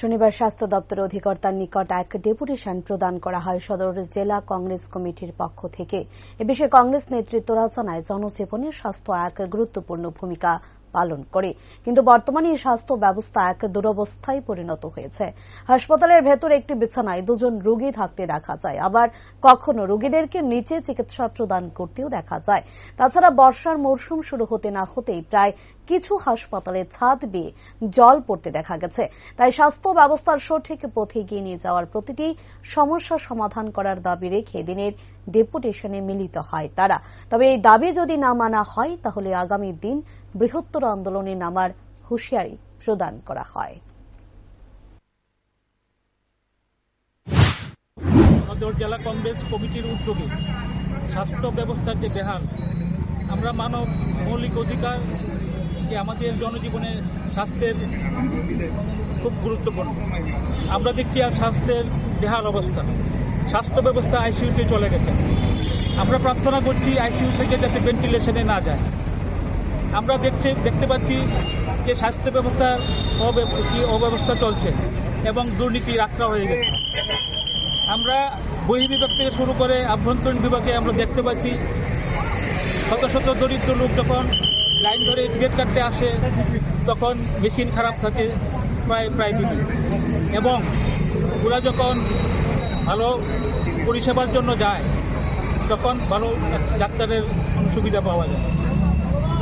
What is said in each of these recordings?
শনিবার স্বাস্থ্য দপ্তর অধিকর্তার নিকট এক ডেপুটেশন প্রদান করা হয় সদর জেলা কংগ্রেস কমিটির পক্ষ থেকে। এ বিষয়ে কংগ্রেস নেতৃত্বরা জানায় জনজীবনে স্বাস্থ্য এক গুরুত্বপূর্ণ ভূমিকা পালন করে। কিন্তু বর্তমানে এই স্বাস্থ্য ব্যবস্থা এক দুরবস্থায় পরিণত হয়েছে। হাসপাতালের ভেতর একটি বিছানায় দুজন রোগী থাকতে দেখা যায়। আবার কখনো রোগীদেরকে নিচে চিকিৎসা প্রদান করতেও দেখা যায়। তাছাড়া বর্ষার মরশুম শুরু হতে না হতেই প্রায় কিছু হাসপাতালে ছাদ বেয়ে জল পড়তে দেখা গেছে। তাই স্বাস্থ্য ব্যবস্থার সঠিক পথে এগিয়ে নিয়ে যাওয়ার প্রতিটি সমস্যা সমাধান করার দাবি রেখে দিনের ডেপুটেশনে মিলিত হয় তারা। তবে এই দাবি যদি না মানা হয়, তাহলে আগামী দিন বৃহত্তর আন্দোলনে নামার হুঁশিয়ারি প্রদান করা হয়। জেলা কংগ্রেস কমিটির উদ্যোগে স্বাস্থ্য ব্যবস্থার যে বেহাল আমরা মানব মৌলিক অধিকার যে আমাদের জনজীবনে স্বাস্থ্যের খুব গুরুত্বপূর্ণ। আমরা দেখছি আর স্বাস্থ্যের বেহাল অবস্থা। স্বাস্থ্য ব্যবস্থা আইসিইউতে চলে গেছে। আমরা প্রার্থনা করছি আইসিইউ থেকে যাতে ভেন্টিলেশনে না যায়। আমরা দেখছি, দেখতে পাচ্ছি যে স্বাস্থ্য কি অব্যবস্থা চলছে এবং দুর্নীতি রাখা হয়ে গেছে। আমরা বহির্বিভাগ থেকে শুরু করে আভ্যন্তরীণ বিভাগে আমরা দেখতে পাচ্ছি শত শত দরিদ্র লোক যখন লাইন ধরে টিকিট কাটতে আসে, তখন মেশিন খারাপ থাকে প্রায় প্রায় দিনই এবং ওরা যখন ভালো পরিষেবার জন্য যায়, তখন ভালো ডাক্তারের সুবিধা পাওয়া যায়।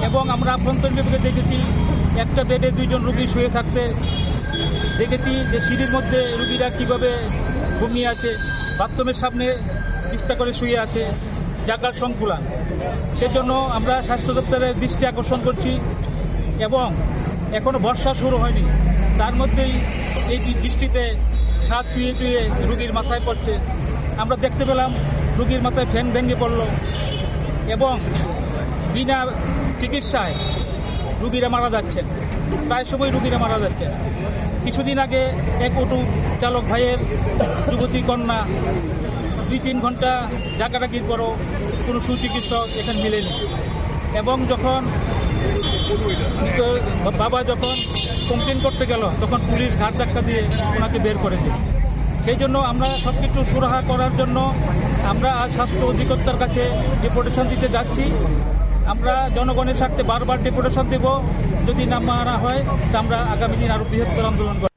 এবং আমরা আভ্যন্তরীণ বিভাগে দেখেছি, একটা বেডে দুইজন রুগী শুয়ে থাকতে দেখেছি যে সিঁড়ির মধ্যে রুগীরা কীভাবে ঘুমিয়ে আছে, বাথরুমের সামনে চিস্তা করে শুয়ে আছে। জায়গার সংকুলান। সেজন্য আমরা স্বাস্থ্য দপ্তরের দৃষ্টি আকর্ষণ করছি এবং এখনও বর্ষা শুরু হয়নি। তার মধ্যেই এই বৃষ্টিতে ছাদ টুয়ে টুয়ে রুগীর মাথায় পড়ছে। আমরা দেখতে পেলাম রুগীর মাথায় ফ্যান ভেঙে পড়ল এবং বিনা চিকিৎসায় রুগীরা মারা যাচ্ছেন। প্রায় সময় রুগীরা মারা যাচ্ছেন। কিছুদিন আগে এক অটো চালক ভাইয়ের যুবতী কন্যা দুই তিন ঘণ্টা ডাকাডাকির পরও কোনো সুচিকিৎসক এখানে মিলেনি। এবং যখন বাবা যখন কমপ্লেন করতে গেল, তখন পুলিশ ঘাট ধাক্কা দিয়ে ওনাকে বের করে দিল। সেই জন্য আমরা সব কিছু সুরাহা করার জন্য আমরা আজ স্বাস্থ্য অধিকর্তার কাছে ডেপুটেশন দিতে যাচ্ছি। আমরা জনগণের স্বার্থে বারবার ডেপুটেশন দেব। যদি না মানা হয়, তা আমরা আগামী দিন আরও বৃহত্তর আন্দোলন করব।